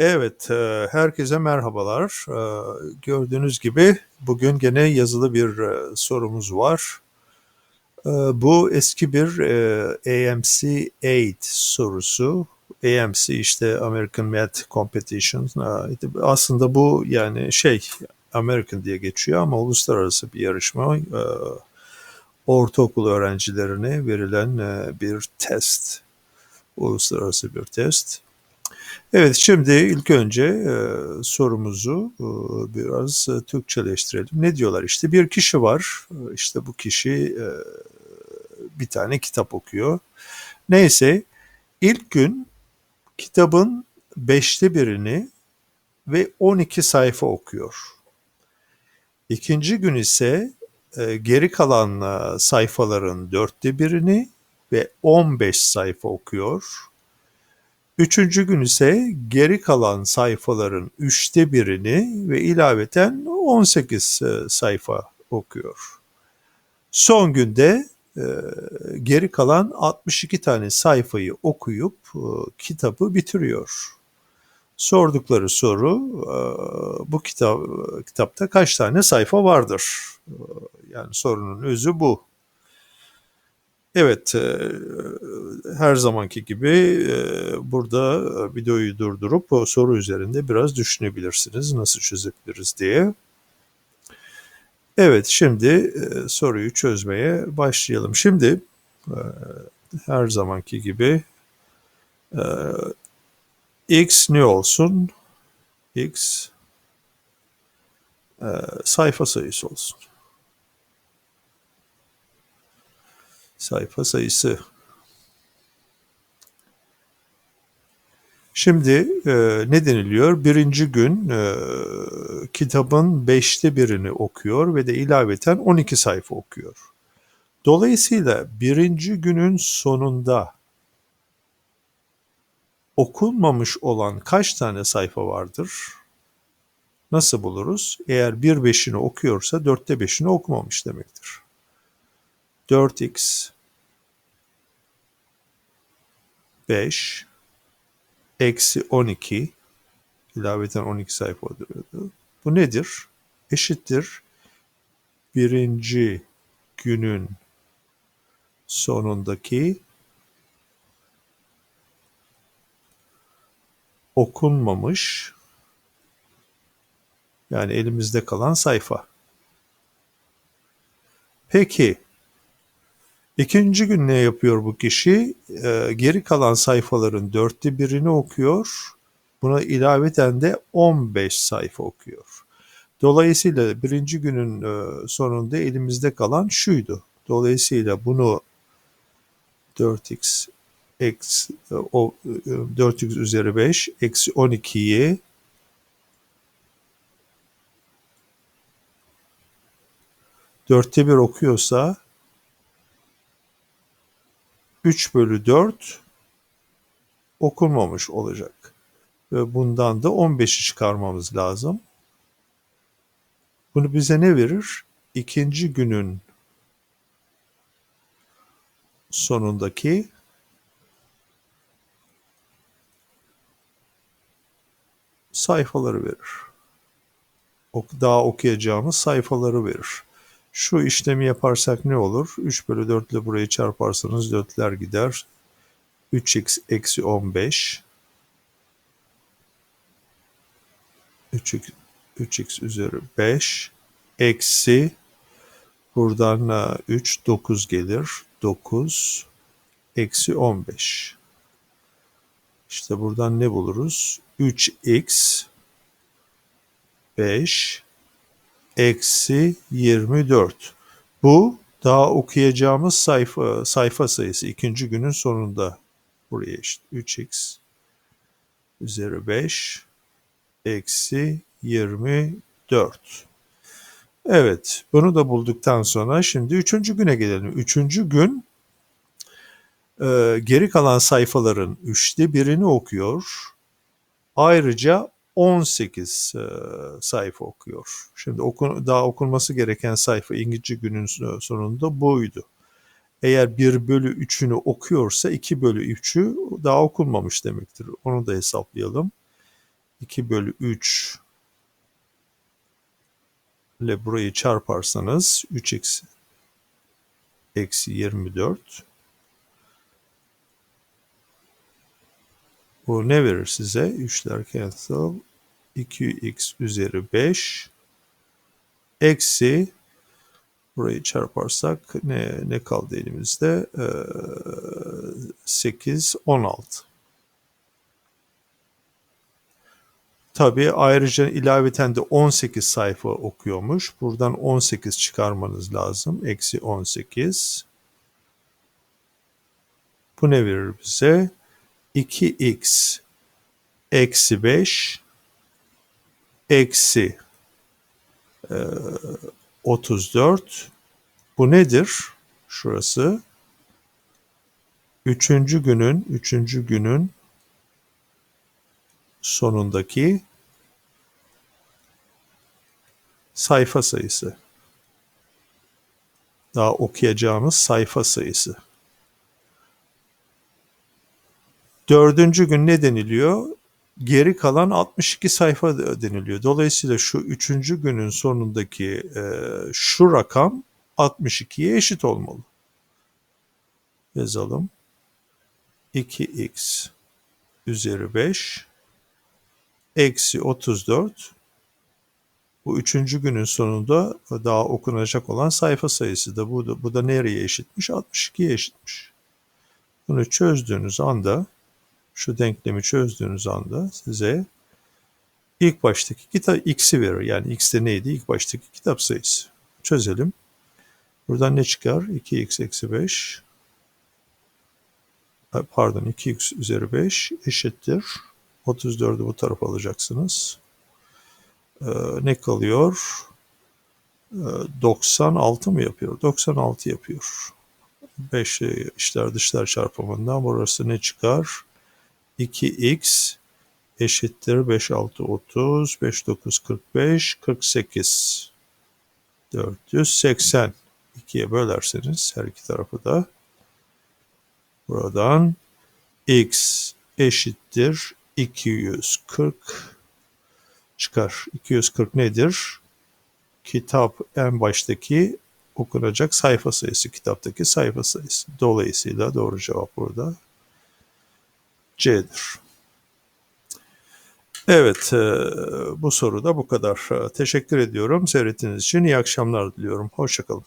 Evet, e, herkese merhabalar. E, Gördüğünüz gibi bugün gene yazılı bir e, sorumuz var. Bu eski bir e, AMC 8 sorusu. AMC işte American Math Competition. Aslında bu yani şey American diye geçiyor ama uluslararası bir yarışma. Ortaokul öğrencilerine verilen bir test. Uluslararası bir test. Evet, şimdi ilk önce e, sorumuzu e, biraz e, Türkçeleştirelim. Ne diyorlar işte bir kişi var, e, işte bu kişi e, bir tane kitap okuyor. Neyse ilk gün kitabın beşte birini ve 12 sayfa okuyor. İkinci gün ise e, geri kalan e, sayfaların dörtte birini ve 15 sayfa okuyor. Üçüncü gün ise geri kalan sayfaların üçte birini ve ilaveten 18 e, sayfa okuyor. Son günde e, geri kalan 62 tane sayfayı okuyup e, kitabı bitiriyor. Sordukları soru bu kitap kitapta kaç tane sayfa vardır? Yani sorunun özü bu. Evet, e, her zamanki gibi e, burada videoyu durdurup o soru üzerinde biraz düşünebilirsiniz. Nasıl çözebiliriz diye. Evet, şimdi e, soruyu çözmeye başlayalım. Şimdi her zamanki gibi x ne olsun? x sayfa sayısı olsun. Sayfa sayısı. Şimdi e, ne deniliyor? Birinci gün e, kitabın beşte birini okuyor ve de ilaveten 12 sayfa okuyor. Dolayısıyla birinci günün sonunda okunmamış olan kaç tane sayfa vardır? Nasıl buluruz? Eğer bir beşini okuyorsa dörtte beşini okumamış demektir. 4x 5 eksi 12 ilaveten 12 sayfa oluyordu. Bu nedir? Eşittir birinci günün sonundaki okunmamış yani elimizde kalan sayfa. Peki İkinci gün ne yapıyor bu kişi? Ee, geri kalan sayfaların dörtte birini okuyor. Buna ilaveten de 15 sayfa okuyor. Dolayısıyla birinci günün e, sonunda elimizde kalan şuydu. Dolayısıyla bunu 4x eksi, o, 4x e, üzeri 5 eksi 12'yi dörtte bir okuyorsa 3 bölü 4 okunmamış olacak. Ve bundan da 15'i çıkarmamız lazım. Bunu bize ne verir? İkinci günün sonundaki sayfaları verir. Daha okuyacağımız sayfaları verir. Şu işlemi yaparsak ne olur? 3 bölü 4 ile burayı çarparsanız 4'ler gider. 3x eksi 15. 3x, 3x üzeri 5 eksi buradan 3 9 gelir. 9 eksi 15. İşte buradan ne buluruz? 3x 5 eksi 24. Bu daha okuyacağımız sayfa, sayfa sayısı ikinci günün sonunda. Buraya işte 3x üzeri 5 eksi 24. Evet, bunu da bulduktan sonra şimdi üçüncü güne gelelim. Üçüncü gün e, geri kalan sayfaların üçte birini okuyor. Ayrıca 18 e, sayfa okuyor. Şimdi okun, daha okunması gereken sayfa İngilizce günün sonunda buydu. Eğer 1 bölü 3'ünü okuyorsa 2 bölü 3'ü daha okunmamış demektir. Onu da hesaplayalım. 2 bölü 3 ile burayı çarparsanız 3x eksi 24 bu ne verir size? 3'ler cancel 2x üzeri 5 eksi burayı çarparsak ne ne kaldı elimizde? Ee, 8 16 Tabii ayrıca ilaveten de 18 sayfa okuyormuş. Buradan 18 çıkarmanız lazım. Eksi 18. Bu ne verir bize? 2x eksi 5 eksi e, 34. Bu nedir? Şurası. Üçüncü günün, üçüncü günün sonundaki sayfa sayısı. Daha okuyacağımız sayfa sayısı. Dördüncü gün ne deniliyor? Geri kalan 62 sayfa deniliyor. Dolayısıyla şu üçüncü günün sonundaki e, şu rakam 62'ye eşit olmalı. Yazalım. 2x üzeri 5 eksi 34 bu üçüncü günün sonunda daha okunacak olan sayfa sayısı da bu da, bu da nereye eşitmiş? 62'ye eşitmiş. Bunu çözdüğünüz anda şu denklemi çözdüğünüz anda size ilk baştaki kitap x'i verir. Yani x de neydi? İlk baştaki kitap sayısı. Çözelim. Buradan ne çıkar? 2x eksi 5 pardon 2x üzeri 5 eşittir. 34'ü bu tarafa alacaksınız. Ee, ne kalıyor? Ee, 96 mı yapıyor? 96 yapıyor. 5 işler dışlar çarpımından burası ne çıkar? 2x eşittir 5 6 30 5 9 45 48 480 ikiye bölerseniz her iki tarafı da buradan x eşittir 240 çıkar. 240 nedir? Kitap en baştaki okunacak sayfa sayısı, kitaptaki sayfa sayısı. Dolayısıyla doğru cevap burada C'dir. Evet, e, bu soruda bu kadar. Teşekkür ediyorum. Seyrettiğiniz için iyi akşamlar diliyorum. Hoşçakalın.